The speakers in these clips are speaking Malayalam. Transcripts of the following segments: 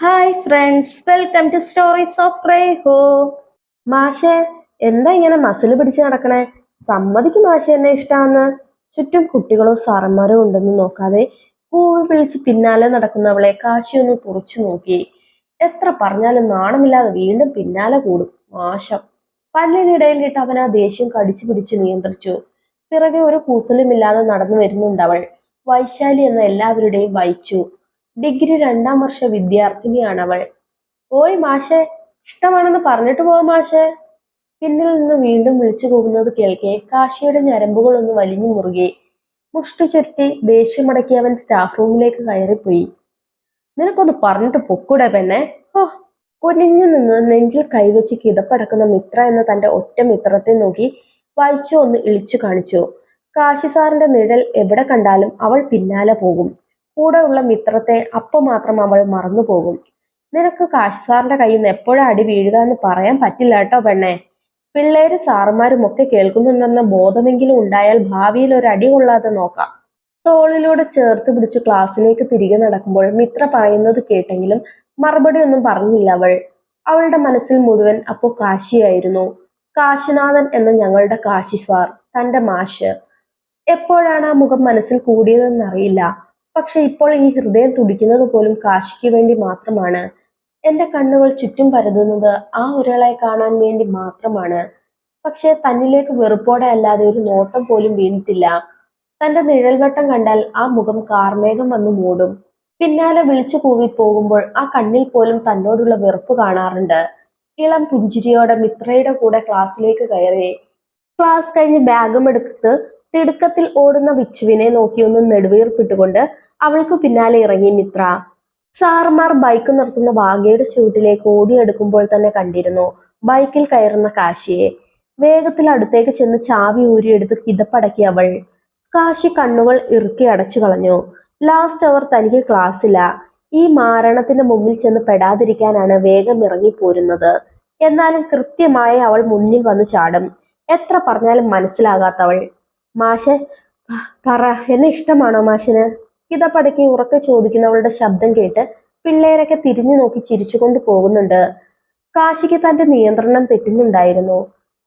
Hi friends welcome to stories of റേഹോ മാഷെ എന്താ ഇങ്ങനെ മസിൽ പിടിച്ച് നടക്കണേ? സമ്മതിക്കും മാഷെ എന്നെ ഇഷ്ടാന്ന്. ചുറ്റും കുട്ടികളോ സാറന്മാരോ ഉണ്ടെന്ന് നോക്കാതെ കൂവി വിളിച്ച് പിന്നാലെ നടക്കുന്നവളെ കാശി ഒന്ന് തുറച്ചു നോക്കി. എത്ര പറഞ്ഞാലും നാണമില്ലാതെ വീണ്ടും പിന്നാലെ കൂടും. മാഷം. പല്ലിനിടയിലിട്ട് അവൻ ആ ദേഷ്യം കടിച്ചു പിടിച്ച് നിയന്ത്രിച്ചു. പിറകെ ഒരു കൂസലുമില്ലാതെ നടന്നു വരുന്നുണ്ടവൾ വൈശാലി എന്ന എല്ലാവരുടെയും വഹിച്ചു. ഡിഗ്രി രണ്ടാം വർഷ വിദ്യാർത്ഥിനിയാണ് അവൾ. ഓയ് മാഷെ ഇഷ്ടമാണെന്ന് പറഞ്ഞിട്ട് പോവാ മാഷെ. പിന്നിൽ നിന്ന് വീണ്ടും വിളിച്ചു പോകുന്നത് കേൾക്കെ കാശിയുടെ ഞരമ്പുകളൊന്ന് വലിഞ്ഞു മുറുകെ. മുഷ്ടി ചുരുട്ടി ദേഷ്യമടക്കി അവൻ സ്റ്റാഫ് റൂമിലേക്ക് കയറിപ്പോയി. നിനക്കൊന്ന് പറഞ്ഞിട്ട് പൊക്കൂടെ പെണ്ണെ. ഓ കുനിഞ്ഞു നിന്ന് നെഞ്ചിൽ കൈവച്ച് കിതപ്പടക്കുന്ന മിത്ര എന്ന തന്റെ ഒറ്റ മിത്രത്തെ നോക്കി വായിച്ചു ഒന്ന് ഇളിച്ചു കാണിച്ചു. കാശി സാറിന്റെ നിഴൽ എവിടെ കണ്ടാലും അവൾ പിന്നാലെ പോകും. കൂടെയുള്ള മിത്രത്തെ അപ്പം മാത്രം അവൾ മറന്നു പോകും. നിനക്ക് കാശ് സാറിന്റെ കയ്യിൽ നിന്ന് എപ്പോഴാ അടി വീഴുക എന്ന് പറയാൻ പറ്റില്ല കേട്ടോ പെണ്ണെ. പിള്ളേര് സാറുമാരും ഒക്കെ കേൾക്കുന്നുണ്ടെന്ന ബോധമെങ്കിലും ഉണ്ടായാൽ ഭാവിയിൽ ഒരു അടി കൊള്ളാതെ നോക്കാം. തോളിലൂടെ ചേർത്ത് പിടിച്ച് ക്ലാസ്സിലേക്ക് തിരികെ നടക്കുമ്പോൾ മിത്ര പറയുന്നത് കേട്ടെങ്കിലും മറുപടി ഒന്നും പറഞ്ഞില്ല അവൾ. അവളുടെ മനസ്സിൽ മുഴുവൻ അപ്പോൾ കാശിയായിരുന്നു. കാശിനാഥൻ എന്ന ഞങ്ങളുടെ കാശി സാർ തന്റെ മാഷ്. എപ്പോഴാണ് ആ മുഖം മനസ്സിൽ കൂടിയതെന്നറിയില്ല. പക്ഷെ ഇപ്പോൾ ഈ ഹൃദയം തുടിക്കുന്നത് പോലും കാശിക്ക് വേണ്ടി മാത്രമാണ്. എന്റെ കണ്ണുകൾ ചുറ്റും പരതുന്നത് ആ ഒരാളെ കാണാൻ വേണ്ടി മാത്രമാണ്. പക്ഷെ തന്നിലേക്ക് വെറുപ്പോടെ അല്ലാതെ ഒരു നോട്ടം പോലും വീണിട്ടില്ല. തന്റെ നിഴൽവട്ടം കണ്ടാൽ ആ മുഖം കാർമേഘം വന്നു മൂടും. പിന്നാലെ വിളിച്ചു കൂവി പോകുമ്പോൾ ആ കണ്ണിൽ പോലും തന്നോടുള്ള വെറുപ്പ് കാണാറുണ്ട്. ഇളം പുഞ്ചിരിയോടെ മിത്രയുടെ കൂടെ ക്ലാസ്സിലേക്ക് കയറി. ക്ലാസ് കഴിഞ്ഞ് ബാഗും എടുത്ത് തിടുക്കത്തിൽ ഓടുന്ന വിച്ചുവിനെ നോക്കിയൊന്ന് നെടുവീർപ്പിട്ടുകൊണ്ട് അവൾക്ക് പിന്നാലെ ഇറങ്ങി മിത്ര. സാറുമാർ ബൈക്ക് നിർത്തുന്ന വാഗയുടെ ചുവട്ടിലേക്ക് ഓടിയെടുക്കുമ്പോൾ തന്നെ കണ്ടിരുന്നു ബൈക്കിൽ കയറുന്ന കാശിയെ. വേഗത്തിൽ അടുത്തേക്ക് ചെന്ന് ചാവി ഊരിയെടുത്ത് കിതപ്പടക്കി അവൾ. കാശി കണ്ണുകൾ ഇറുക്കി അടച്ചു കളഞ്ഞു. ലാസ്റ്റ് അവർ തനിക്ക് ക്ലാസ്സില്ല ഈ മാരണത്തിന്റെ മുമ്പിൽ ചെന്ന് പെടാതിരിക്കാനാണ് വേഗം ഇറങ്ങിപ്പോരുന്നത് എന്നാലും കൃത്യമായി അവൾ മുന്നിൽ വന്ന് ചാടും. എത്ര പറഞ്ഞാലും മനസ്സിലാകാത്തവൾ. മാഷെ പറ എന്നെ ഇഷ്ടമാണോ മാഷിന്? കിതപ്പടക്കി ഉറക്കെ ചോദിക്കുന്നവളുടെ ശബ്ദം കേട്ട് പിള്ളേരൊക്കെ തിരിഞ്ഞു നോക്കി ചിരിച്ചുകൊണ്ട് പോകുന്നുണ്ട്. കാശിക്ക് തന്റെ നിയന്ത്രണം തെറ്റുന്നുണ്ടായിരുന്നു.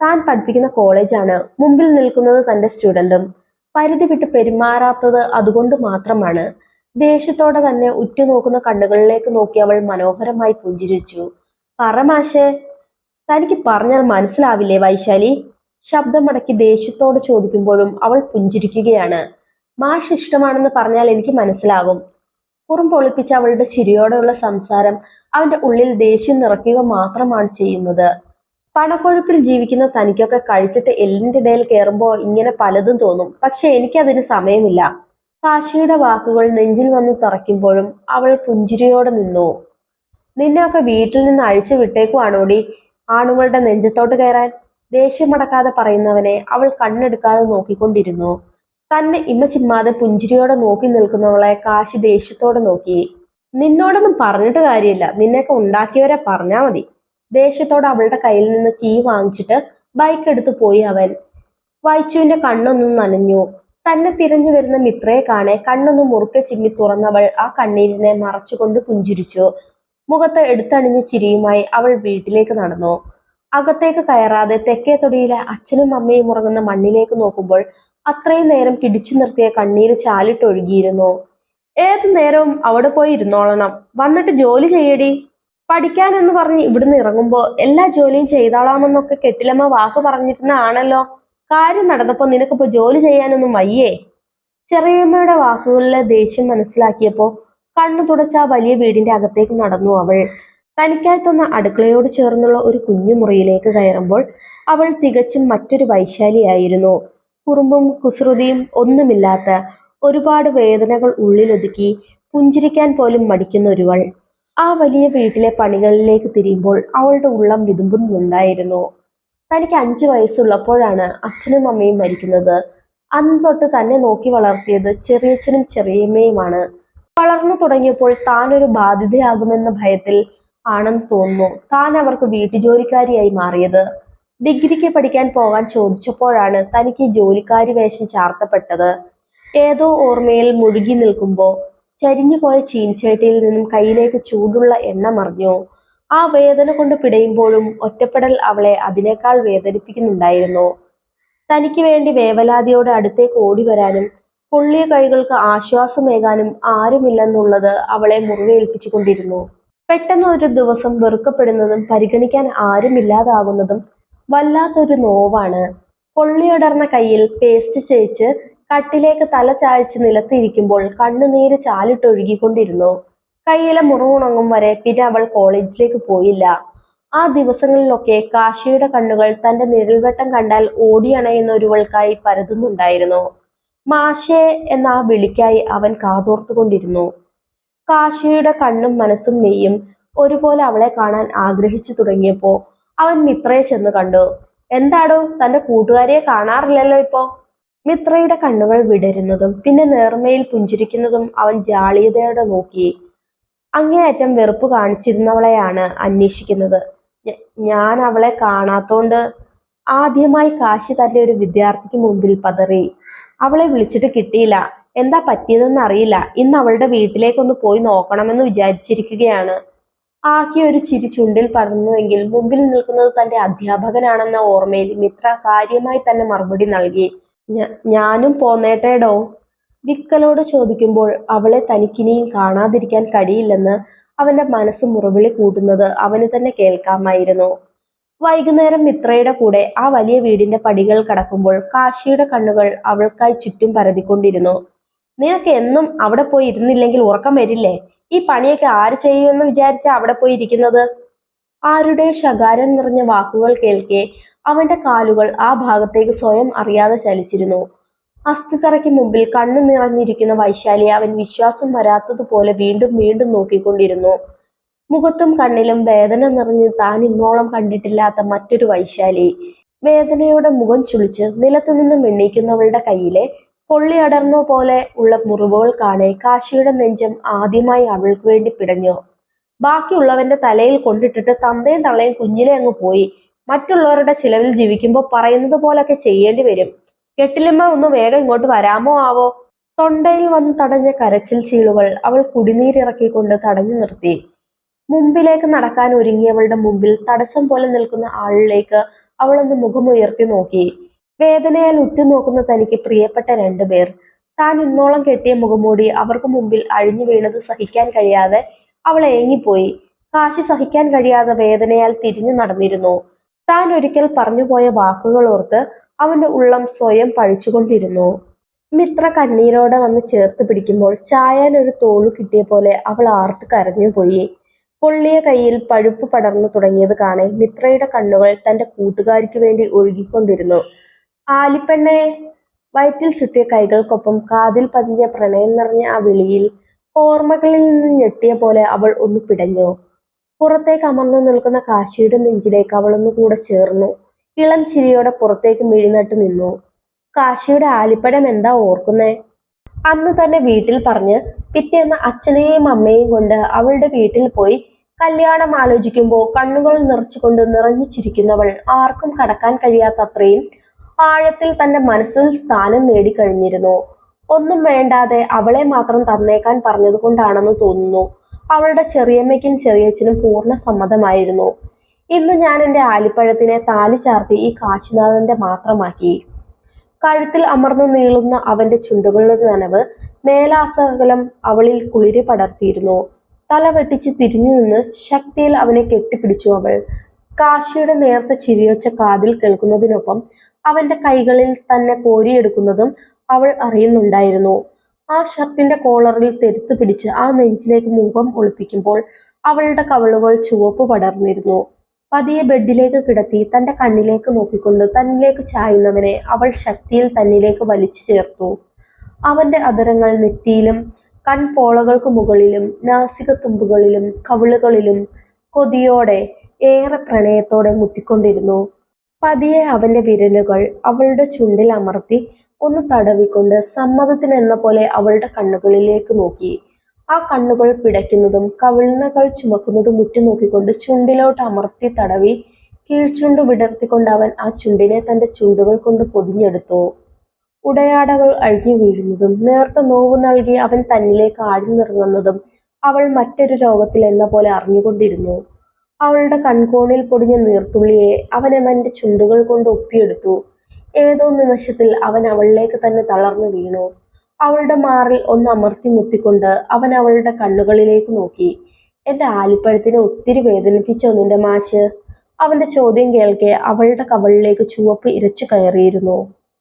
താൻ പഠിപ്പിക്കുന്ന കോളേജാണ്. മുമ്പിൽ നിൽക്കുന്നത് തന്റെ സ്റ്റുഡന്റും പരിധി വിട്ട് പെരുമാറാത്തത് അതുകൊണ്ട് മാത്രമാണ്. ദേഷ്യത്തോടെ തന്നെ ഉറ്റുനോക്കുന്ന കണ്ണുകളിലേക്ക് നോക്കി അവൾ മനോഹരമായി പുഞ്ചിരിച്ചു. പറ മാഷേ തനിക്ക് പറഞ്ഞാൽ മനസ്സിലാവില്ലേ വൈശാലി? ശബ്ദമടക്കി ദേഷ്യത്തോട് ചോദിക്കുമ്പോഴും അവൾ പുഞ്ചിരിക്കുകയാണ്. മാഷ് ഇഷ്ടമാണെന്ന് പറഞ്ഞാൽ എനിക്ക് മനസ്സിലാകും. പൊളിപ്പിച്ച അവളുടെ ചിരിയോടെയുള്ള സംസാരം അവന്റെ ഉള്ളിൽ ദേഷ്യം നിറയ്ക്കുക മാത്രമാണ് ചെയ്യുന്നത്. പണക്കൊഴുപ്പിൽ ജീവിക്കുന്ന തനിക്കൊക്കെ കഴിച്ചിട്ട് എല്ലിന്റെ ഇടയിൽ കയറുമ്പോൾ ഇങ്ങനെ പലതും തോന്നും. പക്ഷെ എനിക്കതിന് സമയമില്ല. കാശിയുടെ വാക്കുകൾ നെഞ്ചിൽ വന്ന് തറയ്ക്കുമ്പോഴും അവൾ പുഞ്ചിരിയോടെ നിന്നു. നിന്നെയൊക്കെ വീട്ടിൽ നിന്ന് അഴിച്ചു വിട്ടേക്കുവാണോടി ആണുങ്ങളുടെ നെഞ്ചത്തോട്ട് കയറാൻ? ദേഷ്യമടക്കാതെ പറയുന്നവനെ അവൾ കണ്ണെടുക്കാതെ നോക്കിക്കൊണ്ടിരുന്നു. തന്നെ ഇമ്മ ചിമ്മാതെ പുഞ്ചിരിയോടെ നോക്കി നിൽക്കുന്നവളെ കാശി ദേഷ്യത്തോടെ നോക്കി. നിന്നോടൊന്നും പറഞ്ഞിട്ട് കാര്യമില്ല. നിന്നെയൊക്കെ ഉണ്ടാക്കിയവരെ പറഞ്ഞാ മതി. ദേഷ്യത്തോടെ അവളുടെ കയ്യിൽ നിന്ന് കീ വാങ്ങിച്ചിട്ട് ബൈക്ക് എടുത്തു പോയി അവൻ. വൈച്ചുവിന്റെ കണ്ണൊന്നും നനഞ്ഞു. തന്നെ തിരഞ്ഞു വരുന്ന മിത്രയെ കാണെ കണ്ണൊന്നും മുറുക്കെ ചിമ്മി തുറന്നവൾ ആ കണ്ണീരിനെ മറച്ചുകൊണ്ട് പുഞ്ചിരിച്ചു. മുഖത്ത് എടുത്തണിഞ്ഞ ചിരിയുമായി അവൾ വീട്ടിലേക്ക് നടന്നു. അകത്തേക്ക് കയറാതെ തെക്കേ തൊടിയിലെ അച്ഛനും അമ്മയും ഉറങ്ങുന്ന മണ്ണിലേക്ക് നോക്കുമ്പോൾ അത്രയും നേരം പിടിച്ചു നിർത്തിയ കണ്ണീര് ചാലിട്ടൊഴുകിയിരുന്നു. ഏത് നേരവും അവിടെ പോയി ഇരുന്നോളണം. വന്നിട്ട് ജോലി ചെയ്യടി. പഠിക്കാൻ എന്ന് പറഞ്ഞ് ഇവിടുന്ന് ഇറങ്ങുമ്പോ എല്ലാ ജോലിയും ചെയ്താളാമെന്നൊക്കെ കെട്ടിലമ്മ വാക്ക് പറഞ്ഞിരുന്ന ആണല്ലോ കാര്യം നടന്നപ്പോ നിനക്കിപ്പോ ജോലി ചെയ്യാനൊന്നും വയ്യേ? ചെറിയമ്മയുടെ വാക്കുകളിലെ ദേഷ്യം മനസ്സിലാക്കിയപ്പോ കണ്ണു തുടച്ച ആ വലിയ വീടിന്റെ അകത്തേക്ക് നടന്നു അവൾ. തനിക്കായി തന്ന അടുക്കളയോട് ചേർന്നുള്ള ഒരു കുഞ്ഞു മുറിയിലേക്ക് കയറുമ്പോൾ അവൾ തികച്ചും മറ്റൊരു വൈശാലിയായിരുന്നു. കുറുമ്പും കുസൃതിയും ഒന്നുമില്ലാത്ത ഒരുപാട് വേദനകൾ ഉള്ളിലൊതുക്കി പുഞ്ചിരിക്കാൻ പോലും മടിക്കുന്ന ഒരുവൾ. ആ വലിയ വീട്ടിലെ പണികളിലേക്ക് തിരിയുമ്പോൾ അവളുടെ ഉള്ളം വിതുമ്പുന്നുണ്ടായിരുന്നു. തനിക്ക് അഞ്ചു വയസ്സുള്ളപ്പോഴാണ് അച്ഛനും അമ്മയും മരിക്കുന്നത്. അന്ന് തൊട്ട് തന്നെ നോക്കി വളർത്തിയത് ചെറിയച്ഛനും ചെറിയമ്മയുമാണ്. വളർന്നു തുടങ്ങിയപ്പോൾ താനൊരു ബാധ്യതയാകുമെന്ന ഭയത്തിൽ ആണെന്ന് തോന്നുന്നു. താൻ അവർക്ക് വീട്ടുജോലിക്കാരിയായി മാറിയത്. ഡിഗ്രിക്ക് പഠിക്കാൻ പോകാൻ ചോദിച്ചപ്പോഴാണ് തനിക്ക് ജോലിക്കാരി വേഷം ചാർത്തപ്പെട്ടത്. ഏതോ ഓർമ്മയിൽ മുഴുകി നിൽക്കുമ്പോൾ ചരിഞ്ഞുപോയ ചീനിച്ചട്ടിയിൽ നിന്നും കയ്യിലേക്ക് ചൂടുള്ള എണ്ണ മറിഞ്ഞു. ആ വേദന കൊണ്ട് പിടയുമ്പോഴും ഒറ്റപ്പെടൽ അവളെ അതിനേക്കാൾ വേദനിപ്പിക്കുന്നുണ്ടായിരുന്നു. തനിക്ക് വേണ്ടി വേവലാതിയോട് അടുത്തേക്ക് ഓടി വരാനും പൊള്ളിയ കൈകൾക്ക് ആശ്വാസമേകാനും ആരുമില്ലെന്നുള്ളത് അവളെ മുറിവേൽപ്പിച്ചുകൊണ്ടിരുന്നു. പെട്ടെന്ന് ഒരു ദിവസം വെറുക്കപ്പെടുന്നതും പരിഗണിക്കാൻ ആരുമില്ലാതാകുന്നതും വല്ലാത്തൊരു നോവാണ്. പൊള്ളിയടർന്ന കയ്യിൽ പേസ്റ്റ് ചേച്ച് കട്ടിലേക്ക് തല ചായച്ച് നിലത്തിരിക്കുമ്പോൾ കണ്ണുനീര് ചാലിട്ടൊഴുകിക്കൊണ്ടിരുന്നു. കയ്യിലെ മുറിവുണങ്ങും വരെ പിന്നെ അവൾ കോളേജിലേക്ക് പോയില്ല. ആ ദിവസങ്ങളിലൊക്കെ കാശിയുടെ കണ്ണുകൾ തന്റെ നിഴൽവെട്ടം കണ്ടാൽ ഓടിയണയുന്ന ഒരുവൾക്കായി പരതുന്നുണ്ടായിരുന്നു. മാഷേ എന്ന ആ വിളിക്കായി അവൻ കാതോർത്തുകൊണ്ടിരുന്നു. കാശിയുടെ കണ്ണും മനസ്സും മെയ്യും ഒരുപോലെ അവളെ കാണാൻ ആഗ്രഹിച്ചു തുടങ്ങിയപ്പോ അവൻ മിത്രയെ ചെന്ന് കണ്ടു. എന്താടോ തന്റെ കൂട്ടുകാരിയെ കാണാറില്ലല്ലോ ഇപ്പോ? മിത്രയുടെ കണ്ണുകൾ വിടരുന്നതും പിന്നെ നേർമയിൽ പുഞ്ചിരിക്കുന്നതും അവൻ ജാളിയതയോടെ നോക്കി. അങ്ങേയറ്റം വെറുപ്പ് കാണിച്ചിരുന്നവളെയാണ് അന്വേഷിക്കുന്നത്. ഞാൻ അവളെ കാണാത്തോണ്ട് ആദ്യമായി കാശി തന്റെ ഒരു വിദ്യാർത്ഥിക്ക് മുമ്പിൽ പതറി. അവളെ വിളിച്ചിട്ട് കിട്ടിയില്ല. എന്താ പറ്റിയതെന്ന് അറിയില്ല. ഇന്ന് അവളുടെ വീട്ടിലേക്കൊന്ന് പോയി നോക്കണമെന്ന് വിചാരിച്ചിരിക്കുകയാണ്. ആകെ ഒരു ചിരി ചുണ്ടിൽ പടർന്നുവെങ്കിൽ മുമ്പിൽ നിൽക്കുന്നത് തന്റെ അധ്യാപകനാണെന്ന ഓർമ്മയിൽ മിത്ര കാര്യമായി തന്നെ മറുപടി നൽകി. ഞാനും പോന്നേട്ടേടോ? വിക്കലോട് ചോദിക്കുമ്പോൾ അവളെ തനിക്കിനിയും കാണാതിരിക്കാൻ കഴിയില്ലെന്ന് അവന്റെ മനസ്സ് മുറവിളി കൂട്ടുന്നത് അവന് തന്നെ കേൾക്കാമായിരുന്നു. വൈകുന്നേരം മിത്രയുടെ കൂടെ ആ വലിയ വീടിന്റെ പടികൾ കടക്കുമ്പോൾ കാശിയുടെ കണ്ണുകൾ അവൾക്കായി ചുറ്റും പരതിക്കൊണ്ടിരുന്നു. നിനക്ക് എന്നും അവിടെ പോയി ഇരുന്നില്ലെങ്കിൽ ഉറക്കം വരില്ലേ? ഈ പണിയൊക്കെ ആര് ചെയ്യുമെന്ന് വിചാരിച്ച അവിടെ പോയി ഇരിക്കുന്നത്? ആരുടെ ശകാരം നിറഞ്ഞ വാക്കുകൾ കേൾക്കെ അവന്റെ കാലുകൾ ആ ഭാഗത്തേക്ക് സ്വയം അറിയാതെ ചലിച്ചിരുന്നു. അസ്ഥിത്തറയ്ക്ക് മുമ്പിൽ കണ്ണു നിറഞ്ഞിരിക്കുന്ന വൈശാലിയെ അവൻ വിശ്വാസം വരാത്തതുപോലെ വീണ്ടും വീണ്ടും നോക്കിക്കൊണ്ടിരുന്നു. മുഖത്തും കണ്ണിലും വേദന നിറഞ്ഞ് താൻ ഇന്നോളം കണ്ടിട്ടില്ലാത്ത മറ്റൊരു വൈശാലി. വേദനയുടെ മുഖം ചുളിച്ച് നിലത്തു നിന്നും എണ്ണീക്കുന്നവളുടെ കയ്യിലെ പൊള്ളി അടർന്ന പോലെ ഉള്ള മുറിവുകൾ കാണെ കാശിയുടെ നെഞ്ചം ആദ്യമായി അവൾക്ക് വേണ്ടി പിടഞ്ഞു. ബാക്കിയുള്ളവന്റെ തലയിൽ കൊണ്ടിട്ടിട്ട് തന്തയും തള്ളയും കുഞ്ഞിലെ അങ്ങ് പോയി. മറ്റുള്ളവരുടെ ചിലവിൽ ജീവിക്കുമ്പോൾ പറയുന്നത് പോലൊക്കെ ചെയ്യേണ്ടി വരും. കെട്ടിലിമ്മ ഒന്ന് വേഗം ഇങ്ങോട്ട് വരാമോ ആവോ? തൊണ്ടയിൽ വന്ന് തടഞ്ഞ കരച്ചിൽ ചീളുകൾ അവൾ കുടിനീരിറക്കിക്കൊണ്ട് തടഞ്ഞു നിർത്തി. മുമ്പിലേക്ക് നടക്കാൻ ഒരുങ്ങിയവളുടെ മുമ്പിൽ തടസ്സം പോലെ നിൽക്കുന്ന ആളിലേക്ക് അവളൊന്ന് മുഖമുയർത്തി നോക്കി. വേദനയാൽ ഉറ്റുനോക്കുന്ന തനിക്ക് പ്രിയപ്പെട്ട രണ്ടുപേർ താൻ ഇന്നോളം കെട്ടിയ മുഖംമൂടി അവർക്ക് മുമ്പിൽ അഴിഞ്ഞു വീണത് സഹിക്കാൻ കഴിയാതെ അവൾ ഏങ്ങിപ്പോയി. കാശി സഹിക്കാൻ കഴിയാതെ വേദനയാൽ തിരിഞ്ഞു നടന്നിരുന്നു. താൻ ഒരിക്കൽ പറഞ്ഞുപോയ വാക്കുകൾ ഓർത്ത് അവന്റെ ഉള്ളം സ്വയം പഴിച്ചുകൊണ്ടിരുന്നു. മിത്ര കണ്ണീരോടെ വന്ന് ചേർത്ത് പിടിക്കുമ്പോൾ ചായാൻ ഒരു തോളു കിട്ടിയ പോലെ അവൾ ആർത്ത് കരഞ്ഞുപോയി. പൊള്ളിയ കയ്യിൽ പഴുപ്പ് പടർന്നു തുടങ്ങിയത് കാണെ മിത്രയുടെ കണ്ണുകൾ തന്റെ കൂട്ടുകാരിക്ക് വേണ്ടി ഒഴുകിക്കൊണ്ടിരുന്നു. ആലിപ്പെണ്ണെ വയറ്റിൽ ചുറ്റിയ കൈകൾക്കൊപ്പം കാതിൽ പതിഞ്ഞ പ്രണയം നിറഞ്ഞ ആ വിളിയിൽ ഓർമ്മകളിൽ നിന്ന് ഞെട്ടിയ പോലെ അവൾ ഒന്ന് പിടഞ്ഞു. പുറത്തേക്ക് അമർന്നു നിൽക്കുന്ന കാശിയുടെ നെഞ്ചിലേക്ക് അവൾ ഒന്ന് കൂടെ ചേർന്നു. ഇളം ചിരിയോടെ പുറത്തേക്ക് മിഴിനട്ട് നിന്നു. കാശിയുടെ ആലിപ്പടം എന്താ ഓർക്കുന്നേ? അന്ന് തന്നെ വീട്ടിൽ പറഞ്ഞ് പിറ്റേന്ന് അച്ഛനെയും അമ്മയും കൊണ്ട് അവളുടെ വീട്ടിൽ പോയി കല്യാണം ആലോചിക്കുമ്പോൾ കണ്ണുകൾ നിറച്ചുകൊണ്ട് നിറഞ്ഞു ചിരിക്കുന്നവൾ ആർക്കും കടക്കാൻ കഴിയാത്ത അത്രയും ആഴത്തിൽ തന്റെ മനസ്സിൽ സ്ഥാനം നേടിക്കഴിഞ്ഞിരുന്നു. ഒന്നും വേണ്ടാതെ അവളെ മാത്രം തന്നേക്കാൻ പറഞ്ഞതുകൊണ്ടാണെന്ന് തോന്നുന്നു. അവളുടെ ചെറിയമ്മയ്ക്കും ചെറിയച്ഛനും പൂർണ സമ്മതമായിരുന്നു. ഇന്ന് ഞാൻ എന്റെ ആലിപ്പഴത്തിനെ താലി ചാർത്തി ഈ കാശിനാഥന്റെ മാത്രമാക്കി. കഴുത്തിൽ അമർന്നു നീളുന്ന അവന്റെ ചുണ്ടുകളുടെ നനവ് മേലാസകലം അവളിൽ കുളിരി പടർത്തിയിരുന്നു. തല വെട്ടിച്ച് തിരിഞ്ഞു നിന്ന് ശക്തിയിൽ അവനെ കെട്ടിപ്പിടിച്ചു അവൾ. കാശിയുടെ നേർത്ത ചിരിയൊച്ച കാതിൽ കേൾക്കുന്നതിനൊപ്പം അവന്റെ കൈകളിൽ തന്നെ കോരിയെടുക്കുന്നതും അവൾ അറിയുന്നുണ്ടായിരുന്നു. ആ ഷർട്ടിന്റെ കോളറിൽ തെരുത്തു പിടിച്ച് ആ നെഞ്ചിലേക്ക് മുഖം ഒളിപ്പിക്കുമ്പോൾ അവളുടെ കവളുകൾ ചുവപ്പ് പടർന്നിരുന്നു. പതിയെ ബെഡിലേക്ക് കിടത്തി തന്റെ കണ്ണിലേക്ക് നോക്കിക്കൊണ്ട് തന്നിലേക്ക് ചായുന്നവനെ അവൾ ശക്തിയിൽ തന്നിലേക്ക് വലിച്ചു ചേർത്തു. അവന്റെ അതരങ്ങൾ നെറ്റിയിലും കൺപോളകൾക്ക് മുകളിലും നാസിക തുമ്പുകളിലും കവിളുകളിലും കൊതിയോടെ ഏറെ പ്രണയത്തോടെ മുത്തിക്കൊണ്ടിരുന്നു പതിയെ അവന്റെ വിരലുകൾ അവളുടെ ചുണ്ടിൽ അമർത്തി ഒന്ന് തടവിക്കൊണ്ട് സമ്മതത്തിനെന്ന പോലെ അവളുടെ കണ്ണുകളിലേക്ക് നോക്കി. ആ കണ്ണുകൾ പിടയ്ക്കുന്നതും കവിളുകൾ ചുമക്കുന്നതും ഉറ്റുനോക്കിക്കൊണ്ട് ചുണ്ടിലോട്ട് അമർത്തി തടവി കീഴ്ചുണ്ട് വിടർത്തിക്കൊണ്ട് അവൻ ആ ചുണ്ടിനെ തന്റെ ചുണ്ടുകൾ കൊണ്ട് പൊതിഞ്ഞെടുത്തു. ഉടയാടകൾ അഴിഞ്ഞു വീഴുന്നതും നേർത്ത നോവ് നൽകി അവൻ തന്നിലേക്ക് ആഴ്ന്നിറങ്ങുന്നതും അവൾ മറ്റൊരു രോഗത്തിൽ എന്ന പോലെ അറിഞ്ഞുകൊണ്ടിരുന്നു. അവളുടെ കൺകോണിൽ പൊടിഞ്ഞ നീർത്തുള്ളിയെ അവൻ ചുണ്ടുകൾ കൊണ്ട് ഒപ്പിയെടുത്തു. ഏതോ നിമിഷത്തിൽ അവൻ അവളിലേക്ക് തന്നെ തളർന്നു വീണു. അവളുടെ മാറിൽ ഒന്ന് അമർത്തി മുത്തിക്കൊണ്ട് അവൻ അവളുടെ കണ്ണുകളിലേക്ക് നോക്കി. എന്റെ ആലിപ്പഴത്തിനെ ഒത്തിരി വേദനിപ്പിച്ചോ നിന്റെ മാഷ്? അവന്റെ ചോദ്യം കേൾക്കെ അവളുടെ കവളിലേക്ക് ചുവപ്പ് ഇരച്ചു കയറിയിരുന്നു.